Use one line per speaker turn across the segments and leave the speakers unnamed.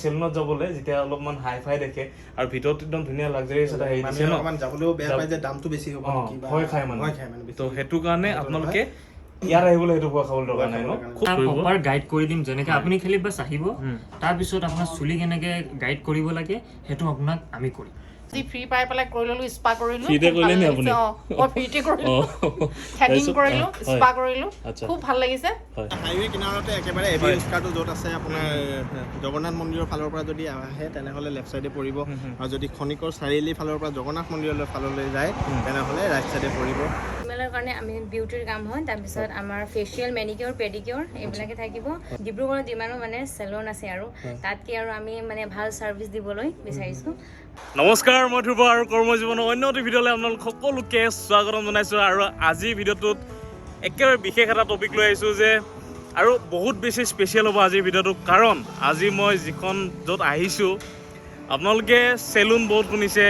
চেলুনত যাবলে যেতিয়া অলপমান হাই ফাই দেখে আৰু ভিতৰত একদম ধুনীয়া লাক্সাৰিয়াছ এটা হেৰি দিছে ন?
অকমান যাবলৈও বেয়া পায় যে দামটো বেছি হ'ব কিবা
ভয় খায় মানে।
ভয় খায় মানে
তো সেইটো কাৰণে আপোনালোকে ইয়াত আহিবলৈ সেইটো ভয় খাবলৈ দৰকাৰ নাই ন? খুব
প্ৰপাৰ গাইড কৰি দিম যেনেকে আপুনি খালি বাছ আহিব তাৰপিছত আপোনাৰ চুলি কেনেকে গাইড কৰিব লাগে সেইটো আপোনাক আমি কৰিম।
আজি ফ্ৰী পাই পেলাই কৰি ললো স্পা কৰিলো
ফ্ৰীতে
খুব
কৰিলে
ভালো
নি
লাগিছে।
আপুনি?
অ, মই ফ্ৰীতে কৰিলো কৰিলো স্পা কৰিলো
আচ্ছা।
খুব ভালো লাগিছে।
হাইৱে কিনাৰতে একেবাৰে এভি ইউস্কাৰটো য'ত আছে আপোনাৰ জগন্নাথ মন্দিৰৰ ফালৰ পৰা যদি আহে তেনেহ'লে লেফ্ট চাইডে পৰিব। আৰু যদি খনিকৰ চাৰিআলিৰ ফালৰ পৰা জগন্নাথ মন্দিৰলৈ ফাললৈ যায় তেনেহ'লে ৰাইট চাইডে পৰিব।
ফিমেলৰ কাৰণে আমি বিউটিৰ কাম হয় তাৰপিছত আমাৰ ফেচিয়েল মেনিকিয়ৰ পেডিকিয়ৰ এইবিলাকে থাকিব। ডিব্ৰুগড়ত যিমানো মানে চেলুন আছে আৰু তাতকৈ আৰু আমি মানে ভাল ছাৰ্ভিচ দিবলৈ বিচাৰিছোঁ।
নমস্কাৰ মই ধ্ৰুৱ আৰু কৰ্মজীৱনৰ অন্য এটি ভিডিঅ'লৈ আপোনালোক সকলোকে স্বাগতম জনাইছোঁ আৰু আজিৰ ভিডিঅ'টোত একেবাৰে বিশেষ এটা টপিক লৈ আহিছোঁ যে আৰু বহুত বেছি স্পেচিয়েল হ'ব আজিৰ ভিডিঅ'টো কাৰণ আজি মই যিখন য'ত আহিছোঁ আপোনালোকে চেলুন বহুত শুনিছে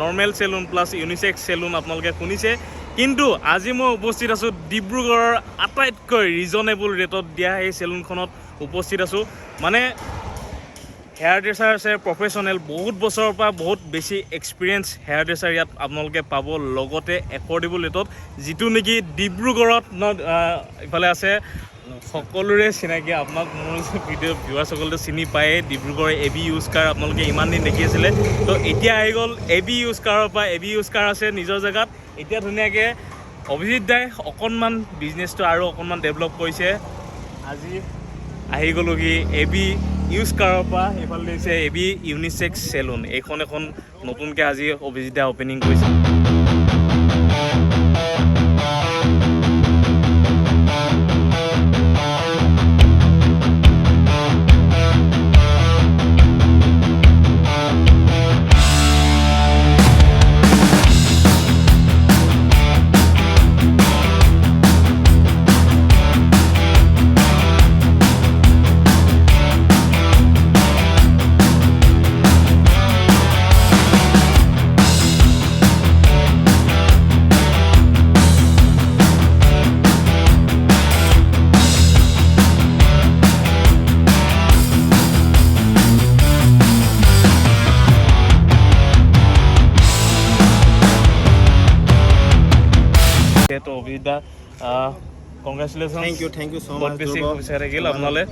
normal salon plus unisex salon আপোনালোকে শুনিছে। কিন্তু আজি মই উপস্থিত আছোঁ ডিব্ৰুগড়ৰ আটাইতকৈ ৰিজনেবল ৰেটত দিয়া সেই চেলুনখনত উপস্থিত আছোঁ। মানে হেয়াৰ ড্ৰেছাৰ আছে প্ৰফেশ্যনেল বহুত বছৰৰ পৰা বহুত বেছি এক্সপিৰিয়েঞ্চ হেয়াৰ ড্ৰেছাৰ ইয়াত আপোনালোকে পাব। লগতে এফৰ্ডেবল ৰেটত যিটো নেকি ডিব্ৰুগড়ত ন ইফালে আছে সকলোৰে চিনাকি আপোনাক মোৰ ভিডিঅ' ভিউৱাৰসকলেতো চিনি পায়েই। Dibrugarh A B used car আপোনালোকে ইমান দিন দেখি আছিলে। তো এতিয়া আহি গ'ল এ বি ইউজ কাৰৰ পৰা। এ বি ইউজ কাৰ আছে নিজৰ জেগাত। এতিয়া ধুনীয়াকৈ অভিজিত দাই অকণমান বিজনেছটো আৰু অকণমান ডেভেলপ কৰিছে। আজি আহি গ'লোহি এ বি ইউজ কাৰৰ পৰা। এইফালে দিছে এ বি ইউনিচেক্স চেলুন এইখন এখন নতুনকৈ আজি অভিজিতা অপেনিং কৰিছে। તે તો વિદા congratulation
thank you thank you ছ'
বহুত বেছি খুচি থাকিল আপোনালৈ।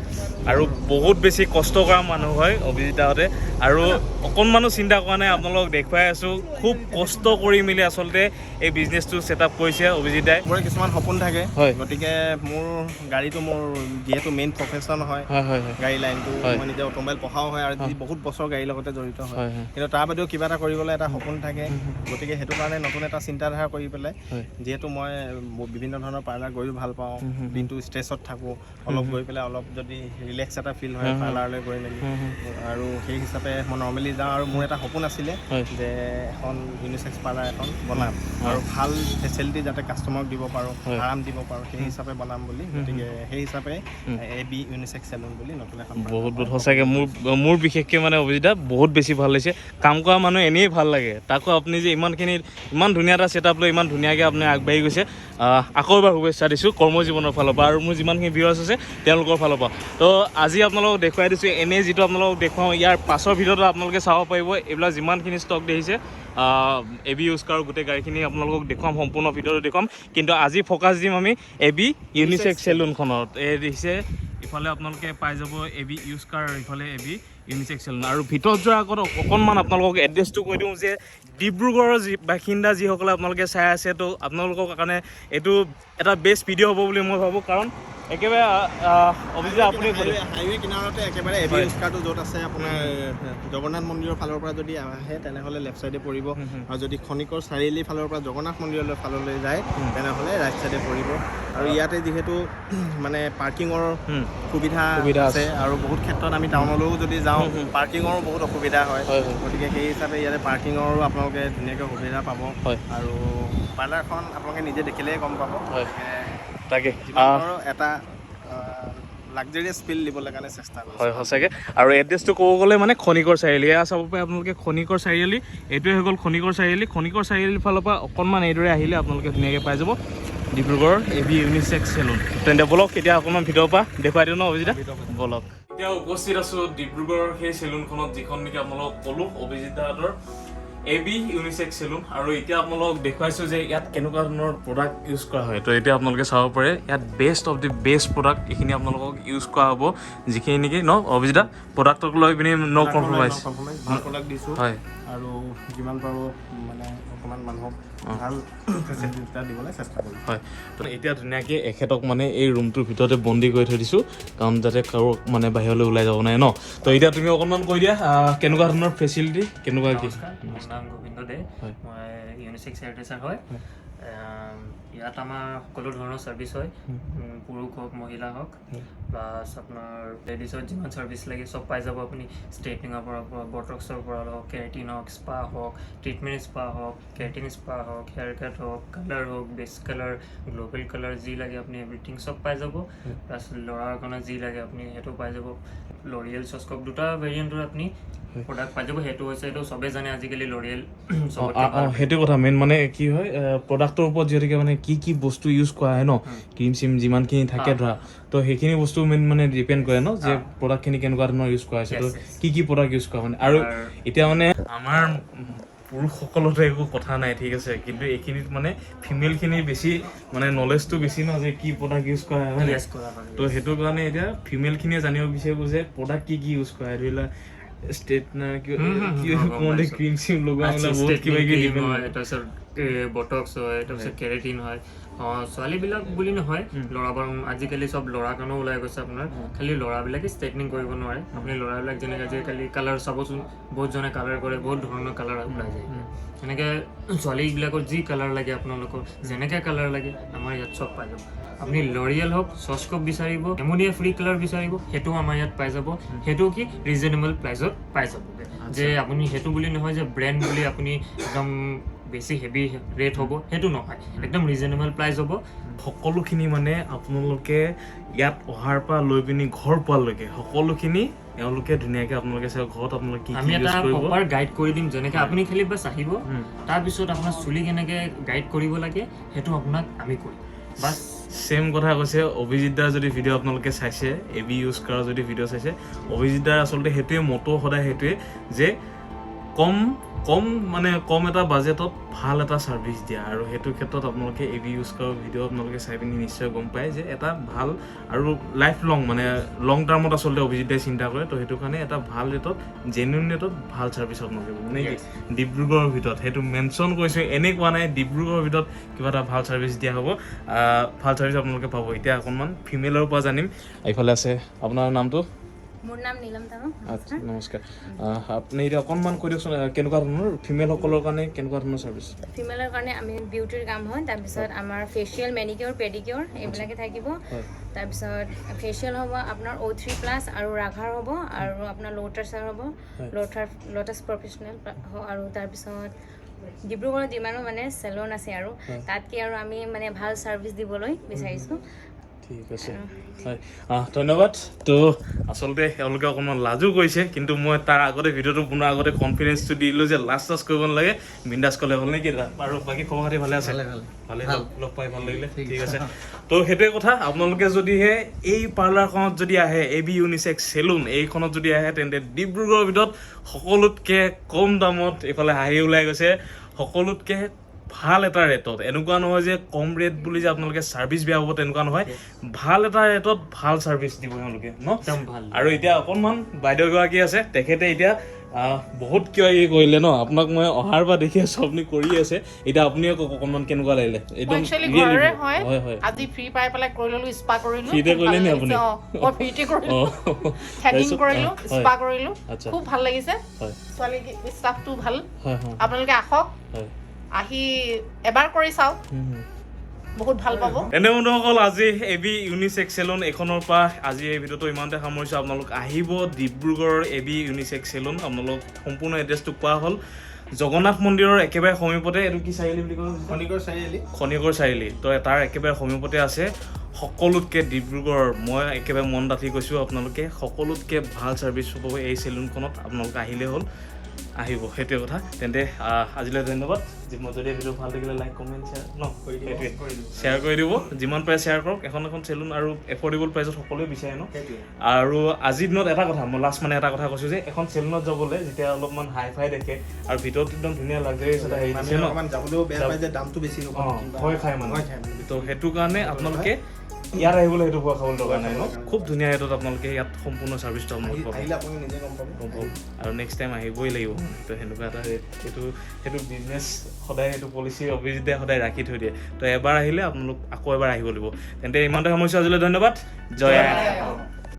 আৰু বহুত বেছি কষ্ট কৰা মানুহ হয় অভিজিতাহঁতে। আৰু অকণমানো চিন্তা কৰা নাই আপোনালোকক দেখুৱাই আছোঁ। খুব কষ্ট কৰি মেলি আচলতে এই বিজনেছটো ছেট আপ কৰিছে অভিজিতাই।
মোৰ কিছুমান সপোন থাকে।
হয়।
গতিকে মোৰ গাড়ীটো মোৰ যিহেতু মেইন প্ৰফেশ্যন হয় গাড়ী লাইনটো মই নিজে অট'মোবাইল পঢ়াও হয় আৰু বহুত বছৰ গাড়ীৰ লগতে জড়িত হয়। কিন্তু তাৰ বাদেও কিবা এটা কৰিবলৈ এটা সপোন থাকে। গতিকে সেইটো কাৰণে নতুন এটা চিন্তাধাৰা কৰি পেলাই যিহেতু মই বিভিন্ন ধৰণৰ পাৰ্লাৰ গৈও ভালো পাওঁ। দিনটো ষ্ট্ৰেছত থাকোঁ অলপ গৈ পেলাই অলপ যদি ৰিলেক্স এটা ফিল হয় পাৰ্লাৰলৈ গৈ মেলি। আৰু সেই হিচাপে মই নৰ্মেলি যাওঁ আৰু মোৰ এটা সপোন আছিলে যে এখন ইউনিচেক্স পাৰ্লাৰ এখন বনাম। আৰু ভালো ফেচিলিটি যাতে কাষ্টমাৰক দিব পাৰোঁ আৰাম দিব পাৰোঁ সেই হিচাপে বনাম বুলি। গতিকে সেই হিচাপে এ বি ইউনিচেক্স চেলুন বুলি নতুন এখন
বহুত বহুত সঁচাকৈ মোৰ মোৰ বিশেষকৈ মানে অভিজিতা বহুত বেছি ভালো লাগিছে। কাম কৰা মানুহ এনেই ভালো লাগে। তাকো আপুনি যে ইমানখিনি ইমান ধুনীয়া এটা ছেটআপ লৈ ইমান ধুনীয়াকৈ আপুনি আগবাঢ়ি গৈছে। আকৌ এবাৰ শুভেচ্ছা দিছোঁ। কৰ্মজীৱনৰ ফালৰ পৰা আৰু মোৰ যিমানখিনি ভিউৱাৰ্ছ আছে তেওঁলোকৰ ফালৰ পৰা। তো আজি আপোনালোকক দেখুৱাই দিছোঁ এনেই যিটো আপোনালোকক দেখুৱাওঁ ইয়াৰ পাছৰ ভিডিঅ'টো আপোনালোকে চাব পাৰিব। এইবিলাক যিমানখিনি ষ্টক দেখিছে এ বি ইউজ কাৰৰ গোটেই গাড়ীখিনি আপোনালোকক দেখুৱাম সম্পূৰ্ণ ভিডিঅ'টো দেখুৱাম। কিন্তু আজি ফ'কাছ দিম আমি এ বি ইউনিচেক্স চেলুনখনত এই দেখিছে ইফালে আপোনালোকে পাই যাব এ বি ইউজ কাৰ আৰু ইফালে এ বি ইউনিচেক্স চেলুন আৰু ভিতৰত যোৱাৰ আগত অকণমান আপোনালোকক এড্ৰেছটো কৈ দিওঁ যে ডিব্ৰুগড়ৰ যি বাসিন্দা যিসকলে আপোনালোকে চাই আছে তো আপোনালোকৰ কাৰণে এইটো এটা বেষ্ট ভিডিঅ' হ'ব বুলি মই ভাবোঁ। কাৰণ একেবাৰে অভিজিত আপুনি।
হাইৱে কিনাৰতে একেবাৰে
হয়।
ইউস্কাৰটো য'ত আছে আপোনাৰ জগন্নাথ মন্দিৰৰ ফালৰ পৰা যদি আহে তেনেহ'লে লেফ্ট চাইডে পৰিব। আৰু যদি খনিকৰ চাৰিআলিৰ ফালৰ পৰা জগন্নাথ মন্দিৰলৈ ফাললৈ যায় তেনেহ'লে ৰাইট চাইডে পৰিব। আৰু ইয়াতে যিহেতু মানে পাৰ্কিঙৰ সুবিধা আছে আৰু বহুত ক্ষেত্ৰত আমি টাউনলৈও যদি যাওঁ পাৰ্কিঙৰো বহুত অসুবিধা হয়। গতিকে সেই হিচাপে ইয়াতে পাৰ্কিঙৰো আপোনালোকে ধুনীয়াকৈ সুবিধা পাব।
হয়।
আৰু পাৰ্লাৰখন আপোনালোকে নিজে দেখিলেই গম পাব।
তাকে।
এটা লাক্সাৰিয়াছ ফিল দিবলৈ কাৰণে চেষ্টা কৰিছোঁ।
হয় সঁচাকৈ। আৰু এড্ৰেছটো ক'ব গ'লে মানে খনিকৰ চাৰিআলি। এয়া চাব পাৰে আপোনালোকে খনিকৰ চাৰিআলি। এইটোৱে হৈ গ'ল খনিকৰ চাৰিআলি। খনিকৰ চাৰিআলিৰ ফালৰ পৰা অকণমান এইদৰে আহিলে আপোনালোকে ধুনীয়াকৈ পাই যাব। Dibrugarh A B unisex salon তেন্তে ব'লক এতিয়া অকণমান ভিতৰৰ পৰা দেখুৱাই দিওঁ ন অভিজিতা? ব'লক। এতিয়া উপস্থিত আছো ডিব্ৰুগড়ৰ সেই চেলুনখনত যিখন নেকি আপোনালোকক ক'লো অভিজিত দাহঁতৰ এ বি ইউনিচেক্স চেলুন আৰু এতিয়া আপোনালোকক দেখুৱাইছো যে ইয়াত কেনেকুৱা ধৰণৰ প্ৰডাক্ট ইউজ কৰা হয়। তো এতিয়া আপোনালোকে চাব পাৰে ইয়াত best of the best product এইখিনি আপোনালোকক ইউজ কৰা হ'ব। যিখিনি নেকি ন অভিজিত? প্ৰডাক্টক লৈ পিনি ন' কম্প্ৰমাইজ
প্ৰডাক্ট দিছোঁ।
হয়।
আৰু যিমান পাৰোঁ মানে অকণমান মানুহক ভাল ফেচিলিটি এটা দিবলৈ চেষ্টা কৰিম
হয়। তো এতিয়া ধুনীয়াকৈ এখেতক মানে এই ৰুমটোৰ ভিতৰতে বন্দী কৰি থৈ দিছোঁ কাৰণ যাতে কাৰো মানে বাহিৰলৈ ওলাই যাব নাই ন। তো এতিয়া তুমি অকণমান কৈ দিয়া কেনেকুৱা ধৰণৰ ফেচিলিটি কেনেকুৱা কি?
মোৰ নাম গোবিন্দ দে। মই ইউনিচেক্স এয়াৰটেচাৰ হয়। ইয়াত আমাৰ সকলো ধৰণৰ ছাৰ্ভিচ হয়। পুৰুষ হওক মহিলা হওক। প্লাছ আপোনাৰ লেডিছৰ যিমান ছাৰ্ভিচ লাগে চব পাই যাব আপুনি। ষ্ট্ৰেইটনিঙৰ পৰা বটক্সৰ পৰা হওক কেৰেটিন হওক স্পা হওক ট্ৰিটমেণ্ট স্পা হওক কেৰেটিন স্পা হওক হেয়াৰ কাট হওক কালাৰ হওক বেষ্ট কালাৰ গ্ল'বেল কালাৰ যি লাগে আপুনি এভৰিথিং চব পাই যাব। প্লাছ ল'ৰাৰ কাৰণে যি লাগে আপুনি সেইটো পাই যাব। লৰিয়েল চস্কপ দুটা ভেৰিয়েণ্টৰ আপুনি প্ৰডাক্ট পাই যাব। সেইটো হৈছে এইটো চবেই জানে আজিকালি লৰিয়েল
অঁ
চবতকৈ
অঁ সেইটো কথা মেইন মানে কি হয় প্ৰডাক্টৰ ওপৰত যিহেতুকে মানে কি কি বস্তু ইউজ কৰা হয় ন ক্ৰীম চিম যিমানখিনি থাকে ধৰা তো সেইখিনি বস্তু মেইন মানে ডিপেণ্ড কৰে ন যে প্ৰডাক্টখিনি কেনেকুৱা ধৰণৰ ইউজ কৰা হৈছে তো. কি কি প্ৰডাক্ট ইউজ কৰা মানে আৰু এতিয়া মানে আমাৰ পুৰুষসকলতো একো কথা নাই ঠিক আছে কিন্তু এইখিনিত মানে ফিমেলখিনিৰ বেছি মানে নলেজটো বেছি ন যে কি প্ৰডাক্ট ইউজ কৰা হয়
কৰা।
তো সেইটো কাৰণে এতিয়া ফিমেলখিনিয়ে জানিব বিচাৰিব যে প্ৰডাক্ট কি কি ইউজ কৰা হয় ধৰি লোৱা ষ্ট্ৰেটনাৰ
হুম, হুম, হুম, গম
কওঁতে
পাইছোঁ।
ক্ৰীম চিম লগোৱা
আচ্ছা,
মেলা বহুত
বটক্স হয় তাৰপিছত কেৰেটিন হয়। ছোৱালীবিলাক বুলি নহয় ল'ৰাবোৰ আজিকালি চব ল'ৰাৰ কাৰণেও ওলাই গৈছে আপোনাৰ। খালি ল'ৰাবিলাকে ষ্ট্ৰেইটনিং কৰিব নোৱাৰে। আপুনি ল'ৰাবিলাক যেনেকৈ আজিকালি কালাৰ চাবচোন বহুতজনে কালাৰ কৰে বহুত ধৰণৰ কালাৰ ওলাই যায়। সেনেকৈ ছোৱালীবিলাকৰ যি কালাৰ লাগে আপোনালোকৰ যেনেকৈ কালাৰ লাগে আমাৰ ইয়াত চব পাই যাব। আপুনি লৰিয়েল হওক চস্কপ বিচাৰিব এমনিয়া ফ্ৰী কালাৰ বিচাৰিব সেইটোও আমাৰ ইয়াত পাই যাব। সেইটো কি ৰিজনেবল প্ৰাইচত পাই যাবগৈ। যে আপুনি সেইটো বুলি নহয় যে ব্ৰেণ্ড বুলি আপুনি একদম বেছি হেভি ৰেট হ'ব সেইটো নহয়। একদম ৰিজনেবল প্ৰাইচ হ'ব।
সকলোখিনি মানে আপোনালোকে ইয়াত অহাৰ পৰা লৈ পিনি ঘৰ পোৱালৈকে সকলোখিনি এওঁলোকে ধুনীয়াকে আপোনালোকে ঘৰত আপোনালোকে
আমি এটা প্ৰপাৰ গাইড কৰি দিম যেনেকৈ আপুনি খালি বাছ আহিব। তাৰপিছত আপোনাৰ চুলি কেনেকৈ গাইড কৰিব লাগে সেইটো আপোনাক আমি কৰিম বাছ।
ছেম কথা কৈছে অভিজিত দাৰ যদি ভিডিঅ' আপোনালোকে চাইছে এ বি ইউজ কৰা যদি ভিডিঅ' চাইছে অভিজিত দাৰ আচলতে সেইটোৱে মটো সদায় সেইটোৱে যে কম কম মানে কম এটা বাজেটত ভালো এটা ছাৰ্ভিচ দিয়া। আৰু সেইটো ক্ষেত্ৰত আপোনালোকে এ বি ইউজ কৰা ভিডিঅ' আপোনালোকে চাই পিনি নিশ্চয় গম পায় যে এটা ভালো আৰু লাইফ লং মানে লং টাৰ্মত আচলতে অভিজিত দাই চিন্তা কৰে। তো সেইটো কাৰণে এটা ভালো ৰেটত জেনুইন ৰেটত ভালো ছাৰ্ভিচ আপোনালোকে মানে কি ডিব্ৰুগড়ৰ ভিতৰত সেইটো মেনশ্যন কৰিছোঁ এনেই কোৱা নাই ডিব্ৰুগড়ৰ ভিতৰত কিবা এটা ভালো ছাৰ্ভিচ দিয়া হ'ব। ভালো ছাৰ্ভিচ আপোনালোকে পাব। এতিয়া অকণমান ফিমেলৰ পৰা জানিম। এইফালে আছে আপোনাৰ নামটো?
মোৰ নাম নীলম তানু
আচ্ছা নমস্কাৰ। আহ, আপুনি এতিয়া অকণমান কৈ দিয়কচোন আহ, কেনেকুৱা ধৰণৰ ফিমেলসকলৰ কাৰণে কেনেকুৱা ধৰণৰ ছাৰ্ভিচ
ফিমেলৰ কাৰণে আমি বিউটিৰ কাম হয় তাৰপিছত আমাৰ ফেচিয়েল মেনিকিয়ৰ পেডিকিয়ৰ এইবিলাকে থাকিব। তাৰপিছত ফেচিয়েল হ'ব আপোনাৰ অ' থ্ৰী প্লাছ আৰু ৰাঘাৰ হ'ব আৰু আপোনাৰ ল'টাছৰ হ'ব। ল'টাৰ ল'টাছ প্ৰফেচনেল আৰু তাৰপিছত ডিব্ৰুগড়ত যিমানো মানে চেলুন আছে আৰু তাতকৈ আৰু আমি মানে ভাল ছাৰ্ভিচ দিবলৈ বিচাৰিছোঁ।
ঠিক আছে। হয়। আহ, ধন্যবাদ। তো আচলতে এওঁলোকে অকণমান লাজো কৰিছে কিন্তু মই তাৰ আগতে ভিডিঅ'টো বনোৱাৰ আগতে কনফিডেঞ্চটো দি দিলোঁ যে লাজ চাজ কৰিব নালাগে। বিন্দাছ ক'লে হ'ল নেকি? দাদা আৰু বাকী খবৰ খাতি ভালে আছে? ভালে। লগ পাই ভালো লাগিলে। ঠিক আছে। তো সেইটোৱে কথা আপোনালোকে যদিহে এই পাৰ্লাৰখনত যদি আহে এ বি ইউনিচেক্স চেলুন এইখনত যদি আহে তেন্তে ডিব্ৰুগড়ৰ ভিতৰত সকলোতকৈ কম দামত এইফালে হাঁহি ওলাই গৈছে। সকলোতকৈ ভালো এটা ৰেটত এনেকুৱা নহয় যে কম ৰেট বুলি যে আপোনালোকে ছাৰ্ভিচ বেয়া হ'ব তেনেকুৱা নহয়। ভালো এটা ৰেটত ভালো ছাৰ্ভিচ দিব তেওঁলোকে ন? আৰু এতিয়া অকণমান বাইদেউ এগৰাকী আছে তেখেতে এতিয়া বহুত কিবা কিবি কৰিলে ন? আপোনাক মই অহাৰ পৰা দেখি আছো আপুনি কৰি আছে। এতিয়া আপুনিও কওক অকণমান কেনেকুৱা লাগিলে? একদম।
হয়।
হয় হয়।
আজি ফ্ৰী পাই পেলাই কৰি ল'লো স্পা কৰিলো।
ফ্ৰীতে
খুব ভালো
কৰিলে নি
লাগিছে।
আপুনি?
মই ফ্ৰীতে কৰিলো।
অঁ।
কৰিলো স্পা কৰিলো।
আচ্ছা।
খুব ভালো লাগিছে। ছোৱালী ষ্টাফটো ভালো। আপোনালোকে আহক।
হয়।
আহি এবাৰ কৰি চাওক। বহুত ভাল পাব।
তেনে বন্ধুসকল আজি এ বি ইউনিচেক্স চেলুন এইখনৰ পৰা আজি এই ভিডিঅ'টো ইমানতে সামৰিছোঁ। আপোনালোক আহিব ডিব্ৰুগড়ৰ এ বি ইউনিচেক্স চেলুন আপোনালোক সম্পূৰ্ণ এড্ৰেছটো কোৱা হ'ল। জগন্নাথ মন্দিৰৰ একেবাৰে সমীপতে এইটো কি চাৰিআলি বুলি কয়
খনিকৰ চাৰিআলি।
খনিকৰ চাৰিআলি। তো তাৰ একেবাৰে সমীপতে আছে সকলোতকৈ ডিব্ৰুগড়ৰ। মই একেবাৰে মন ডাঠি কৈছোঁ আপোনালোকে সকলোতকৈ ভাল ছাৰ্ভিচ পাব এই চেলুনখনত আপোনালোকে আহিলেই হ'ল। আহিব সেইটোৱে কথা। তেন্তে আজিলৈ ধন্যবাদ। যি যদি ভিডিঅ' ভালো লাগিলে লাইক কমেণ্ট শ্বেয়াৰ ন? সেইটোৱে। শ্বেয়াৰ কৰি দিব। যিমান পাৰে শ্বেয়াৰ কৰক। এখন এখন চেলুন আৰু এফৰ্ডেবল প্ৰাইচত সকলোৱে বিচাৰে ন? আৰু আজিৰ দিনত এটা কথা মই লাষ্ট মানে এটা কথা কৈছোঁ যে এখন চেলুনত যাবলৈ যেতিয়া অলপমান হাই ফাই দেখে আৰু ভিতৰত একদম ধুনীয়া লাক্সাৰিয়াছ এটা হেৰি দিছে ন? ভয় খায় মানে।
মানে।
তো সেইটো কাৰণে আপোনালোকে ইয়াত আহিবলৈ সেইটো ভয় খাবলৈ দৰকাৰ নাই ন? খুব ধুনীয়া ৰেটত আপোনালোকে ইয়াত সম্পূৰ্ণ ছাৰ্ভিচটো আপোনালোকে পাব
আপুনি নিজে গম পাব।
গম পাব। আৰু নেক্সট টাইম আহিবই লাগিব। তো সেনেকুৱা এটা ৰেট সেইটো সেইটো বিজনেছ সদায় সেইটো পলিচি অভিজিতে সদায় ৰাখি থৈ দিয়ে। তো এবাৰ আহিলে আপোনালোক আকৌ এবাৰ আহিব লাগিব। তেন্তে ইমানতে সমস্যা আজিলৈ ধন্যবাদ। জয়। আই।